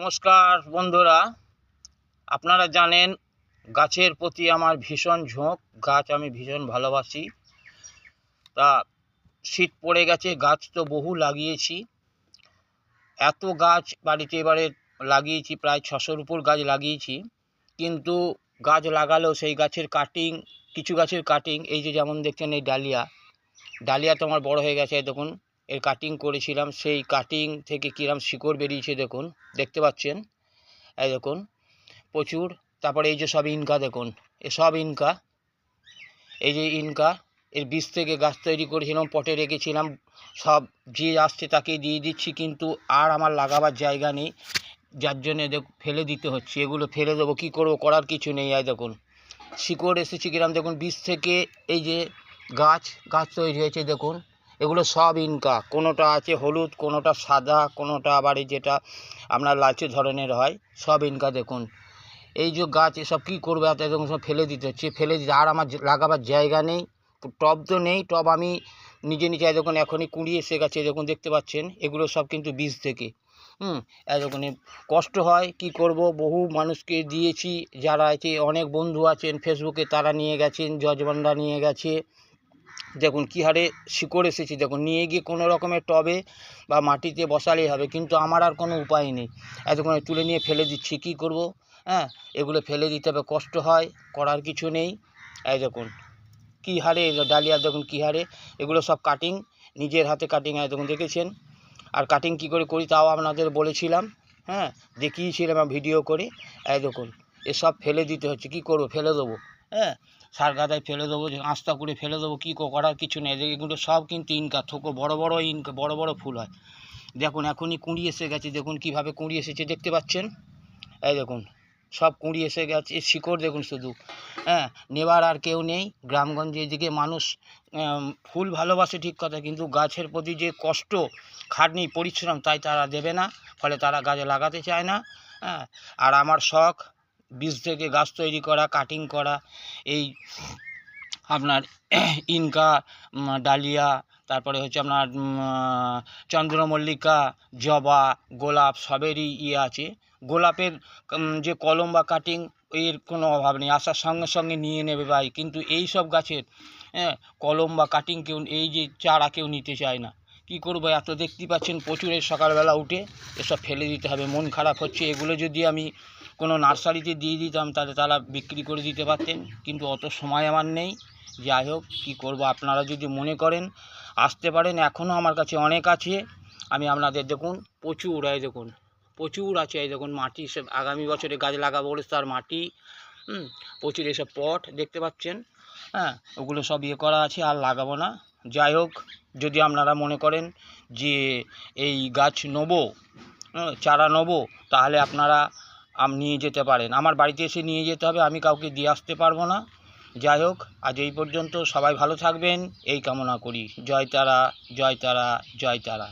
নমস্কার বন্ধুরা। আপনারা জানেন গাছের প্রতি আমার ভীষণ ঝোঁক। গাছ আমি ভীষণ ভালোবাসি। তা শীত পড়ে গেছে, গাছ তো বহু লাগিয়েছি। এত গাছ বাড়িতে এবারে লাগিয়েছি, প্রায় ছশোর উপর গাছ লাগিয়েছি। কিন্তু গাছ লাগালেও সেই গাছের কাটিং কিছু গাছের কাটিং এই যে যেমন দেখছেন এই ডালিয়া। ডালিয়া তো আমার বড় হয়ে গেছে, দেখুন। এর কাটিং করেছিলাম। সেই কাটিং থেকে কিরম শিকড় বেরিয়েছে দেখুন। দেখতে পাচ্ছেন? এই দেখুন, প্রচুর। তারপরে এই যে সব ইনকা দেখুন, এ সব ইনকা। এই যে ইনকা, এর বীজ থেকে গাছ তৈরি করেছিলাম, পটে রেখেছিলাম। সব যে আসছে তাকে দিয়ে দিচ্ছি, কিন্তু আর আমার লাগাবার জায়গা নেই। যার জন্যে দেখ, ফেলে দিতে হচ্ছে। এগুলো ফেলে দেবো, কী করব, করার কিছু নেই। এই দেখুন, শিকড় এসেছে কিরম দেখুন। বীজ থেকে এই যে গাছ গাছ তৈরি হয়েছে দেখুন। এগুলো সব ইনকা। কোনোটা আছে হলুদ, কোনোটা সাদা, কোনোটা আবার যেটা আপনার লালচে ধরনের হয়, সব ইনকা দেখুন। এই যে গাছ, এসব কী করবে এত দেখুন, সব ফেলে দিতে হচ্ছে, ফেলে দিতে আর আমার লাগাবার জায়গা নেই। টব তো নেই, টব আমি নিজে নিজে দেখুন, এখনই কুড়ি এসে গেছে দেখুন, দেখতে পাচ্ছেন? এগুলো সব কিন্তু বীজ থেকে। হুম, এই দেখুন এ কষ্ট হয়, কি করব? বহু মানুষকে দিয়েছি, যারা আছে, অনেক বন্ধু আছেন ফেসবুকে তারা নিয়ে গেছেন যজবানরা নিয়ে গেছে। দেখুন কী হারে শিকড় এসেছে। দেখুন, নিয়ে গিয়ে কোনো রকমের টবে বা মাটিতে বসালেই হবে, কিন্তু আমার আর কোনো উপায় নেই। এতক্ষণ তুলে নিয়ে ফেলে দিচ্ছি, কী করব? হ্যাঁ এগুলো ফেলে দিতে হবে, কষ্ট হয়, করার কিছু নেই। এই দেখুন, কী হারে ডালিয়া, দেখুন কী হারে। এগুলো সব কাটিং নিজের হাতে কাটিং এই দেখুন, দেখেছেন? আর কাটিং কী করে করি তাও আপনাদের বলেছিলাম হ্যাঁ দেখিয়েছিলাম, ভিডিও করে। এই দেখুন, এসব ফেলে দিতে হচ্ছে, কী করব? ফেলে দেবো হ্যাঁ। সার গাদায় ফেলে দেবো আস্তা করে ফেলে দেবো, কী করার কিছু নেই। এগুলো সব কিন্তু ইনকা, থোকো, বড় বড় ইনকা, বড় বড় ফুল হয়। দেখুন, এখনই কুঁড়ি এসে গেছে, দেখুন কীভাবে কুঁড়ি এসেছে, দেখতে পাচ্ছেন? এই দেখুন, সব কুঁড়ি এসে গেছে শিকড় দেখুন শুধু। হ্যাঁ নেবার আর কেউ নেই, গ্রামগঞ্জে এদিকে মানুষ ফুল ভালোবাসে ঠিক কথা, কিন্তু গাছের প্রতি যে কষ্ট, খাটনি, পরিশ্রম, তাই তারা দেবে না, ফলে তারা গাছ লাগাতে চায় না হ্যাঁ। আর আমার শখ বীজ থেকে গাছ তৈরি করা কাটিং করা, এই আপনার ইনকা ডালিয়া, তারপরে হচ্ছে আপনার চন্দ্রমল্লিকা, জবা, গোলাপ সবেরই ইয়ে আছে। গোলাপের যে কলম বা কাটিং এর কোনো অভাব নেই। আসার সঙ্গে সঙ্গে নিয়ে নেবে ভাই। কিন্তু এই সব গাছের হ্যাঁ কলম বা কাটিং কেউ, এই যে চারা কেউ নিতে চায় না। কী করব এত দেখতেই পাচ্ছেন প্রচুর সকালবেলা উঠে এসব ফেলে দিতে হবে। মন খারাপ হচ্ছে। এগুলো যদি আমি কোনো নার্সারিতে দিয়ে দিতাম তাহলে তারা বিক্রি করে দিতে পারতেন। কিন্তু অত সময় আমার নেই। যাই হোক, কী করব আপনারা যদি মনে করেন, আসতে পারেন। এখনও আমার কাছে অনেক আছে। আমি আপনাদের দেখুন, প্রচুর, এই দেখুন, প্রচুর আছে, এই দেখুন, মাটি সব আগামী বছরে গাছ লাগাবো বলে তার মাটি প্রচুর এসব পট দেখতে পাচ্ছেন। হ্যাঁ ওগুলো সব ইয়ে করা আছে, আর লাগাবো না। যাই হোক, যদি আপনারা মনে করেন যে এই গাছ নেব চারা নেব, তাহলে আপনারা আম নিয়ে যেতে পারেন। আমার বাড়িতে এসে নিয়ে যেতে হবে, আমি কাউকে দিয়ে আসতে পারব না। যাই হোক, আজ এই পর্যন্ত সবাই ভালো থাকবেন, এই কামনা করি। জয় তারা জয় তারা জয় তারা।